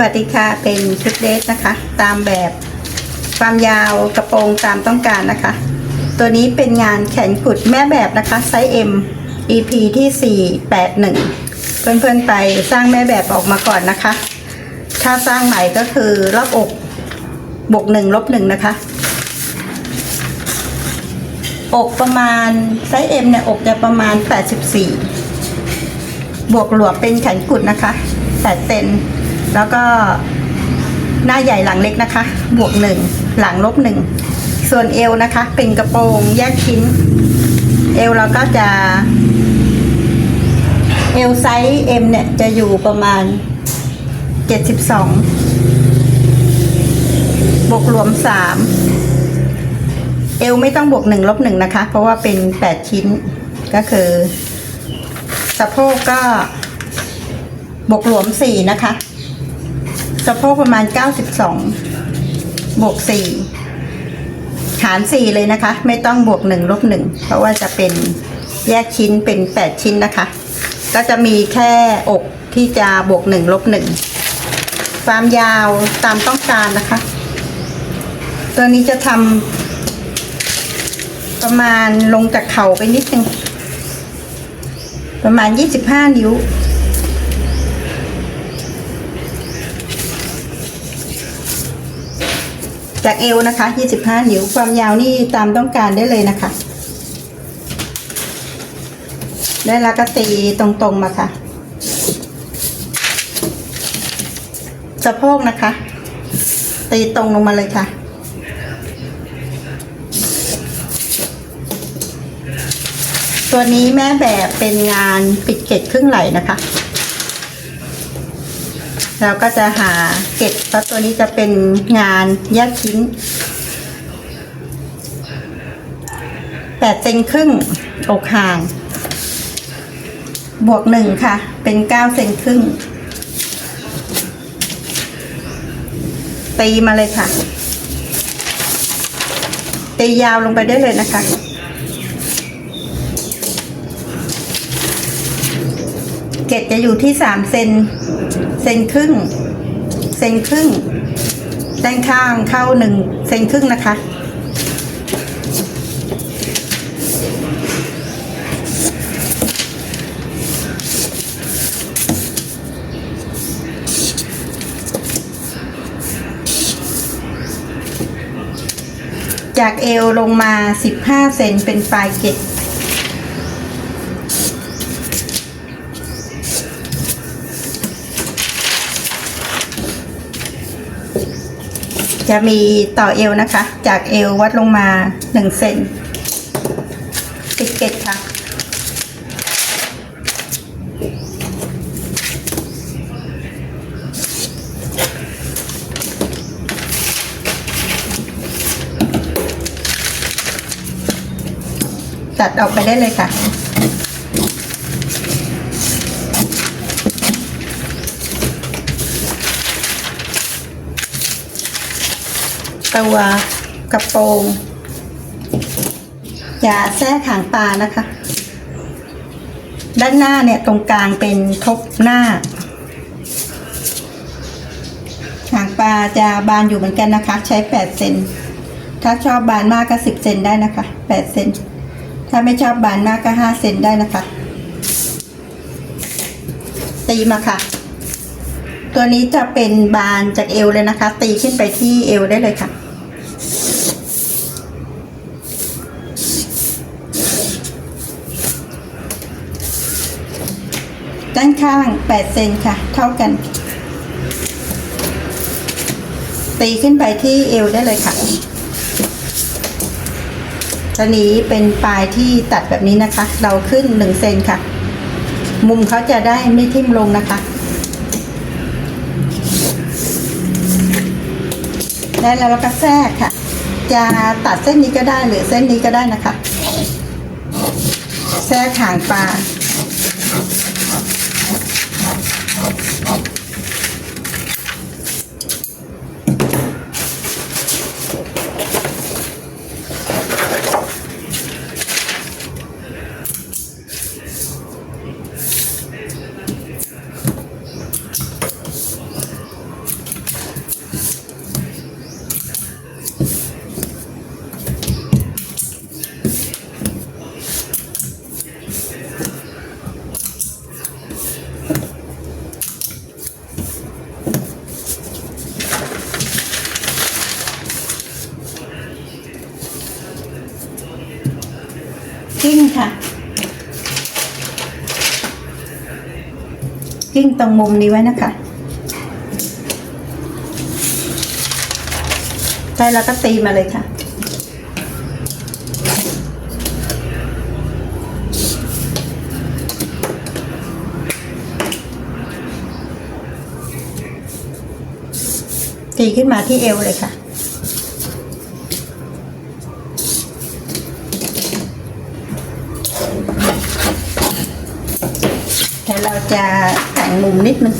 วัสดีค่ะ เป็นชุดเดรสนะคะ ตามแบบความยาวกระโปรงตามต้องการนะคะ ตัวนี้เป็นงานแขนกุดแม่แบบนะคะไซส์ M EP ที่ 481 เพื่อนๆไปสร้างแม่แบบออกมาก่อนนะคะ ถ้าสร้างใหม่ก็คือรอบอกบวกหนึ่งลบหนึ่งนะคะ อกประมาณไซส์ M เนี่ย อกจะประมาณ 84 บวกหลวมเป็นแขนกุดนะคะ8เซน แล้วก็หน้าใหญ่หลังเล็กนะคะ บวกหนึ่งหลังลบหนึ่งส่วนเอวนะคะ เป็นกระโปรงแยกชิ้น เอวเราก็จะเอวไซส์ M เนี่ย จะอยู่ประมาณ 72 บวกรวม 3 เอวไม่ต้องบวก 1 ลบ 1 นะคะ เพราะว่าเป็น 8 ชิ้นก็คือ สะโพกก็บวกรวม 4 นะคะ สะโพกประมาณ 92 บวก 4 หาร 4 เลยนะคะ ไม่ต้องบวก 1 ลบ 1 เพราะว่าจะเป็นแยกชิ้นเป็น 8 ชิ้นนะคะ ก็จะมีแค่อกที่จะบวก 1 ลบ 1 ความยาวตามต้องการนะคะ ตัวนี้จะทำประมาณลงจากเข่าไปนิดนึง ประมาณ 25 นิ้ว จากเอวนะคะ25 นิ้วความยาวนี่ตามต้องการได้เลยนะคะ ได้แล้วก็ตีตรงๆมาค่ะสะโพกนะคะ ตีตรงลงมาเลยค่ะ ตัวนี้แม่แบบเป็นงานปิดเกล็ดครึ่งไหลนะคะ เราก็จะหาเกล็ดเพราะตัวนี้จะเป็นงานแยกชิ้นแปดเซนครึ่งอกห่าง บวกหนึ่งค่ะ เป็นเก้าเซนครึ่ง ตีมาเลยค่ะ ตียาวลงไปได้เลยนะคะเกล็ดจะอยู่ที่สามเซน เซนครึ่ง เซนครึ่ง ด้านข้างเข้าหนึ่งเซนครึ่งนะคะ จากเอวลงมา 15 เซนเป็นปลายเกล็ด จะมีต่อเอวนะคะ จากเอววัดลงมา1เซนปิดเกล็ดค่ะ ตัดออกไปได้เลยค่ะ ตัวกระโปรงอย่าแทรกหางปลานะคะ ด้านหน้าเนี่ยตรงกลางเป็นทบหน้าหางปลาจะบานอยู่เหมือนกันนะคะ ใช้แปดเซนถ้าชอบบานมากก็สิบเซนได้นะคะแปดเซนถ้าไม่ชอบบานมากก็ห้าเซนได้นะคะ ตีมาค่ะ ตัวนี้จะเป็นบานจากเอวเลยนะคะ ตีขึ้นไปที่เอวได้เลยค่ะ ด้านข้าง 8 เซนค่ะ เท่ากัน ตีขึ้นไปที่เอวได้เลยค่ะตอนนี้เป็นปลายที่ตัดแบบนี้นะคะ เราขึ้น 1 เซนค่ะ มุมเขาจะได้ไม่ทิ่มลงนะคะ ได้แล้วเราก็แทรกค่ะ จะตัดเส้นนี้ก็ได้หรือเส้นนี้ก็ได้นะคะ แทรกหางปลา กิ้งตรงมุมนี้ไว้นะคะใช่แล้วก็ตีมาเลยค่ะ ตีขึ้นมาที่เอวเลยค่ะแต่เราจะ งมุมนิดนึง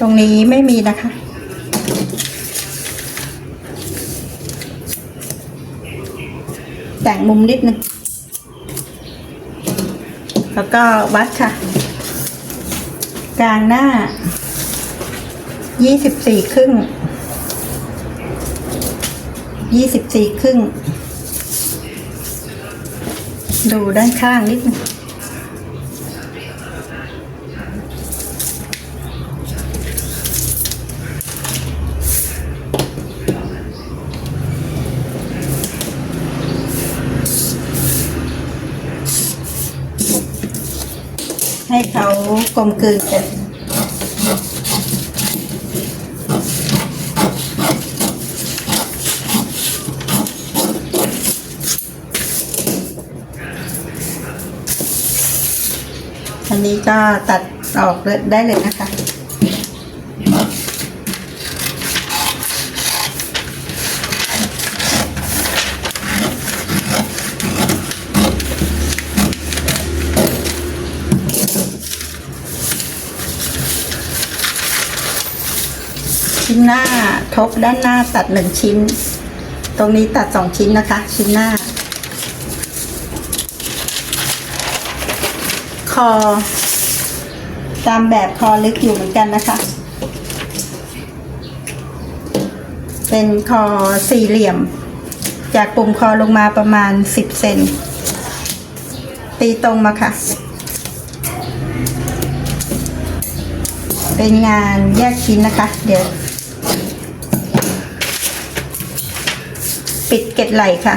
ตรงนี้ไม่มีนะคะ แต่งมุมนิดนึง แล้วก็วัดค่ะ กลางหน้ายี่สิบสี่ครึ่งยี่สิบสี่ครึ่ง ดูด้านข้างนิดนึงให้เขากลมกลืนกัน ก็ตัดออกได้เลยนะคะชิ้นหน้าทบด้านหน้าตัดหนึ่งชิ้น ตรงนี้ตัดสองชิ้นนะคะ ชิ้นหน้า คอ ตามแบบคอลึกอยู่เหมือนกันนะคะ เป็นคอสี่เหลี่ยม จากปุ่มคอลงมาประมาณสิบเซน ตีตรงมาค่ะ เป็นงานแยกชิ้นนะคะ เดี๋ยว ปิดเกล็ดไหล่ค่ะ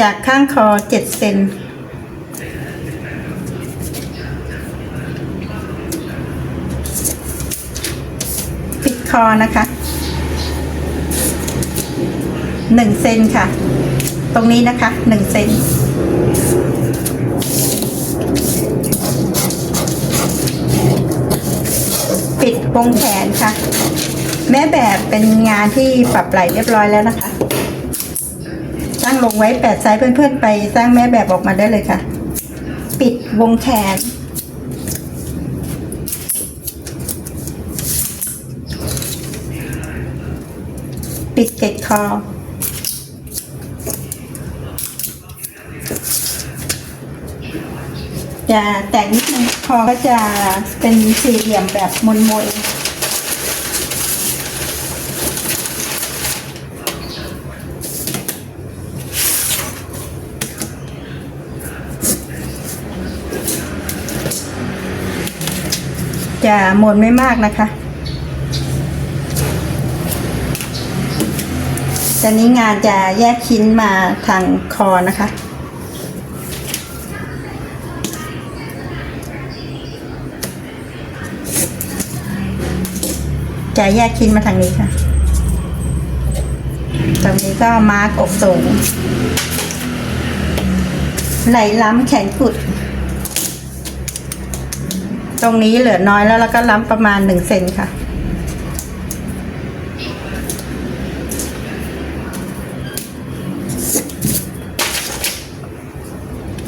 จากข้างคอเจ็ดเซนปิดคอนะคะหนึ่งเซนค่ะ ตรงนี้นะคะหนึ่งเซนปิดวงแขนค่ะ แม่แบบเป็นงานที่ปรับไหลเรียบร้อยแล้วนะคะ ตั้งลงไว้แปดไซส์เพื่อนๆ ไปสร้างแม่แบบออกมาได้เลยค่ะ ปิดวงแขน ปิดเกล็ดคอจะแต่งนิดนึงคอก็จะเป็นสี่เหลี่ยมแบบมนๆ จะหมนไม่มากนะคะตอนนี้งานจะแยกชิ้นมาทางคอนะคะ จะแยกชิ้นมาทางนี้ค่ะ ตรงนี้ก็มาร์กอกสูง ไหลล้ำแขนกุด ตรงนี้เหลือน้อยแล้วแล้วก็ล้ำประมาณหนึ่งเซนค่ะ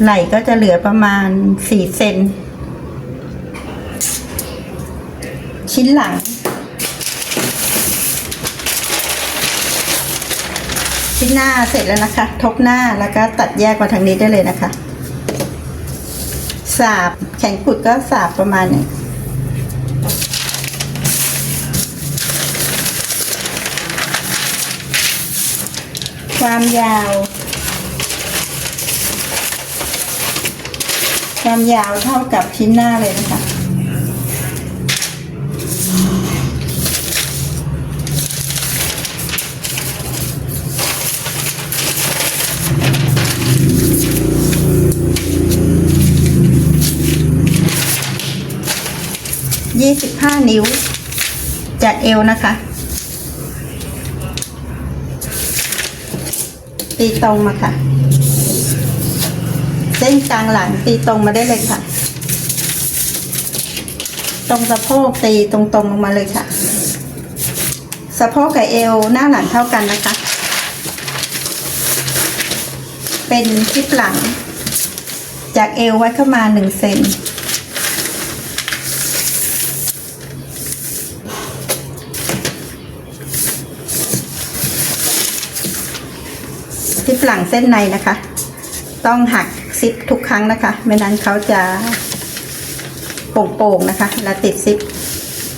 ไหล่ก็จะเหลือประมาณสี่เซนชิ้นหลัง ชิ้นหน้าเสร็จแล้วนะคะ ทบหน้าแล้วก็ตัดแยกมาทางนี้ได้เลยนะคะ สาบแขนกุดก็สาบประมาณนี้ความยาว ความยาวเท่ากับชิ้นหน้าเลยนะคะ ยี่สิบห้านิ้ว จากเอวนะคะ ตีตรงมาค่ะ เส้นกลางหลังตีตรงมาได้เลยค่ะ ตรงสะโพกตีตรงๆลงมาเลยค่ะ สะโพกกับเอวหน้าหลังเท่ากันนะคะ เป็นคลิปหลัง จากเอวไว้เข้ามาหนึ่งเซน ซิปหลังเส้นในนะคะ ต้องหักซิปทุกครั้งนะคะ ไม่นั้นเขาจะโป่งๆนะคะ และติดซิป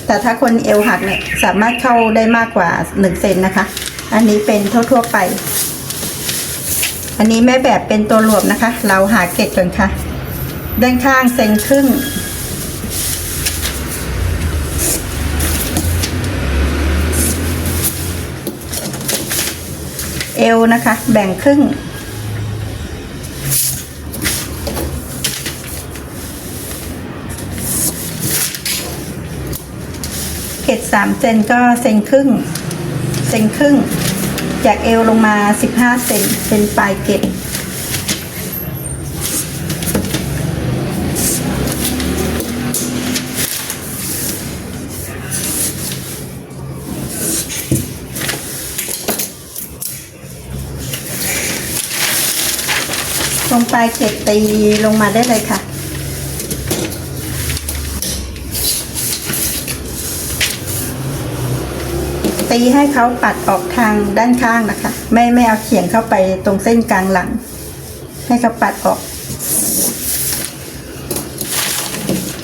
แต่ถ้าคนเอวหักเนี่ยสามารถเข้าได้มากกว่าหนึ่งเซนนะคะ อันนี้เป็นทั่วๆไป อันนี้แม่แบบเป็นตัวรวมนะคะ เราหาเกตก่อนค่ะ ด้านข้างเซนครึ่ง เอวนะคะ แบ่งครึ่งเกตสามเซนก็เซนครึ่ง เซนครึ่ง จากเอวลงมาสิบห้าเซนเป็นปลายเกตายเกตตีลงมาได้เลยค่ะ ตีให้เขาปัดออกทางด้านข้างนะคะ ไม่ไม่เอาเขียงเข้าไปตรงเส้นกลางหลัง ให้เขาปัดออก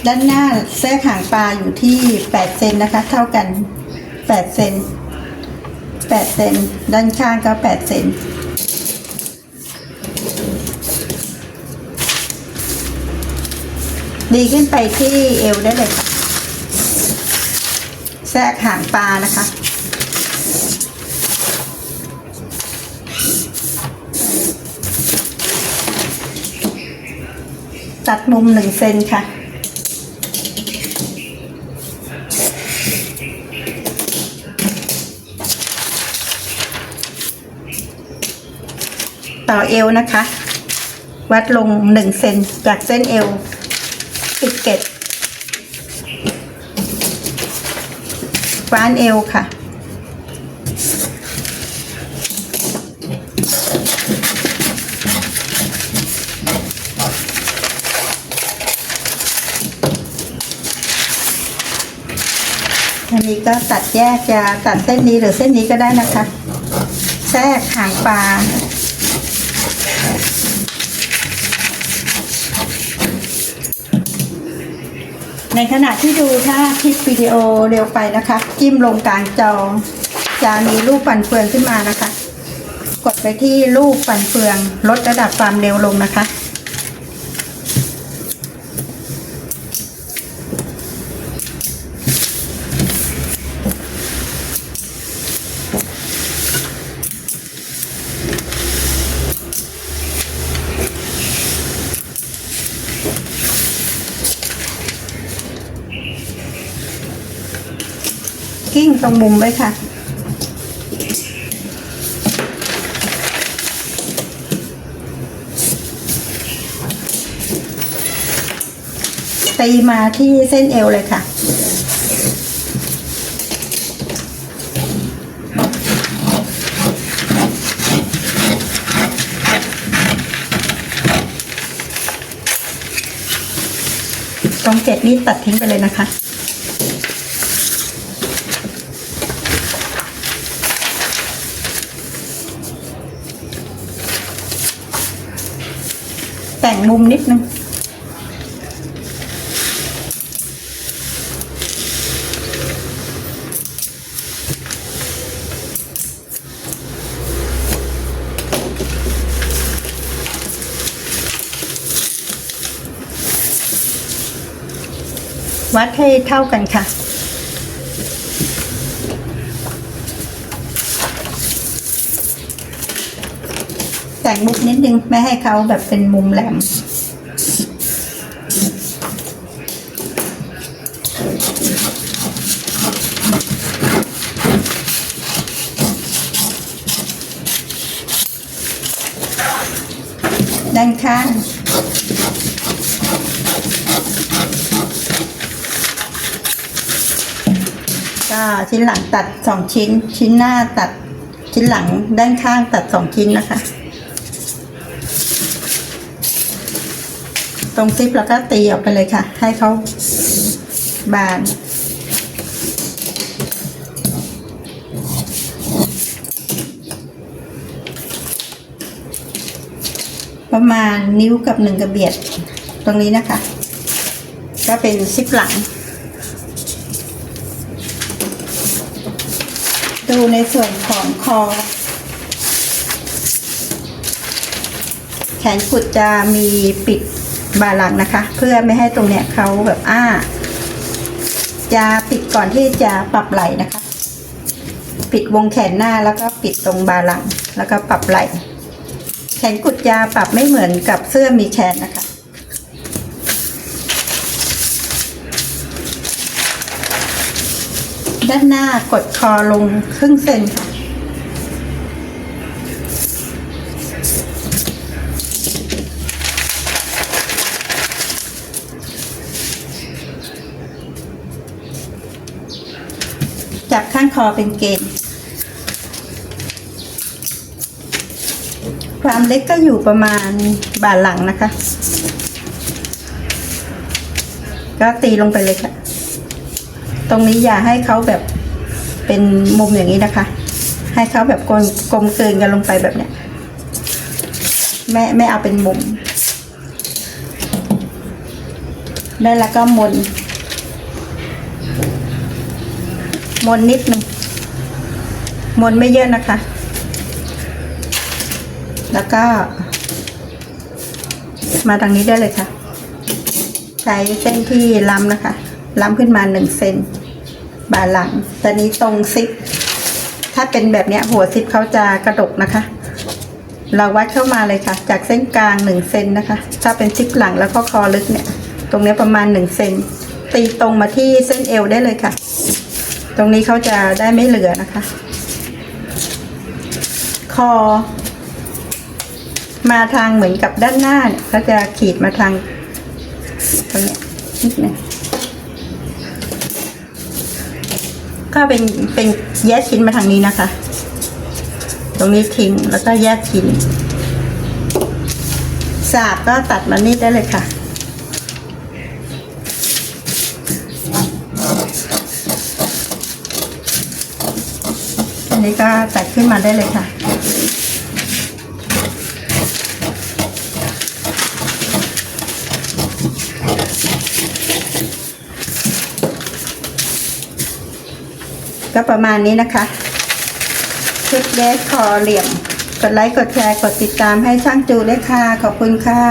ด้านหน้าแท้หางปลาอยู่ที่แปดเซนนะคะ เท่ากันแปดเซนแปดเซนด้านข้างก็แปดเซน ดีขึ้นไปที่เอวได้เลยค่ะ แทรกหางปลานะคะ ตัดมุมหนึ่งเซนค่ะต่อเอวนะคะ วัดลงหนึ่งเซนจากเส้นเอวปิดเกต ฟ้านเอวค่ะ อันนี้ก็ตัดแยกจะตัดเส้นนี้หรือเส้นนี้ก็ได้นะคะ แทรกหางปลา ในขณะที่ดูถ้าคลิปวิดีโอเร็วไปนะคะ จิ้มลงกลางจอจะมีรูปปั่นเฟืองขึ้นมานะคะ กดไปที่รูปปั่นเฟือง ลดระดับความเร็วลงนะคะ รงมุมไว้ค่ะ ตีมาที่เส้นเอวเลยค่ะตรงเจ็ดนี้ตัดทิ้งไปเลยนะคะ งมุมนิดนึงวัดให้เท่ากันค่ะ แต่งมุกนิดนึง ไม่ให้เขาแบบเป็นมุมแหลม ด้านข้างก็ชิ้นหลังตัดสองชิ้น ชิ้นหน้าตัดชิ้นหลังด้านข้างตัดสองชิ้นนะคะ ตรงซิปแล้วก็ตีออกไปเลยค่ะ ให้เขาบาน ประมาณนิ้วกับหนึ่งกระเบียดตรงนี้นะคะ ก็เป็นซิปหลัง ดูในส่วนของคอแขนกุดจะมีปิด บาหลังนะคะ เพื่อไม่ให้ตรงเนี้ยเขาแบบอ้า จะปิดก่อนที่จะปรับไหลนะคะ ปิดวงแขนหน้าแล้วก็ปิดตรงบาหลัง แล้วก็ปรับไหลแขนกุดจะปรับไม่เหมือนกับเสื้อมีแขนนะคะด้านหน้ากดคอลงครึ่งเซนค่ะ จับข้างคอเป็นเกณฑ์ความเล็กก็อยู่ประมาณบ่าหลังนะคะ ก็ตีลงไปเลยค่ะ ตรงนี้อย่าให้เขาแบบเป็นมุมอย่างนี้นะคะ ให้เขาแบบกลมกลมเกินกันลงไปแบบเนี้ยไม่ไม่เอาเป็นมุม ได้แล้วก็มน มนนิดนึงมนไม่เยอะนะคะ แล้วก็ มาทางนี้ได้เลยค่ะ ใช้เส้นที่ล้ำนะคะ ล้ำขึ้นมาหนึ่งเซนบ่าหลังตอนนี้ตรงซิป ถ้าเป็นแบบเนี้ยหัวซิปเขาจะกระดกนะคะ เราวัดเข้ามาเลยค่ะ จากเส้นกลางหนึ่งเซนนะคะ ถ้าเป็นซิปหลังแล้วก็คอลึกเนี่ย ตรงนี้ประมาณหนึ่งเซนตีตรงมาที่เส้นเอวได้เลยค่ะ ตรงนี้เขาจะได้ไม่เหลือนะคะ คอ มาทางเหมือนกับด้านหน้าเนี่ยเขาจะขีดมาทางตรงนี้นิดนึงก็เป็นเป็นแยกชิ้นมาทางนี้นะคะ ตรงนี้ทิ้งแล้วก็แยกชิ้นสาบก็ตัดมานี่ได้เลยค่ะ อันนี้ก็ตัดขึ้นมาได้เลยค่ะ ก็ประมาณนี้นะคะชุดเดสคอเหลี่ยม กดไลค์ กดแชร์ กดติดตามให้ช่างจูด้วยค่ะ ขอบคุณค่ะ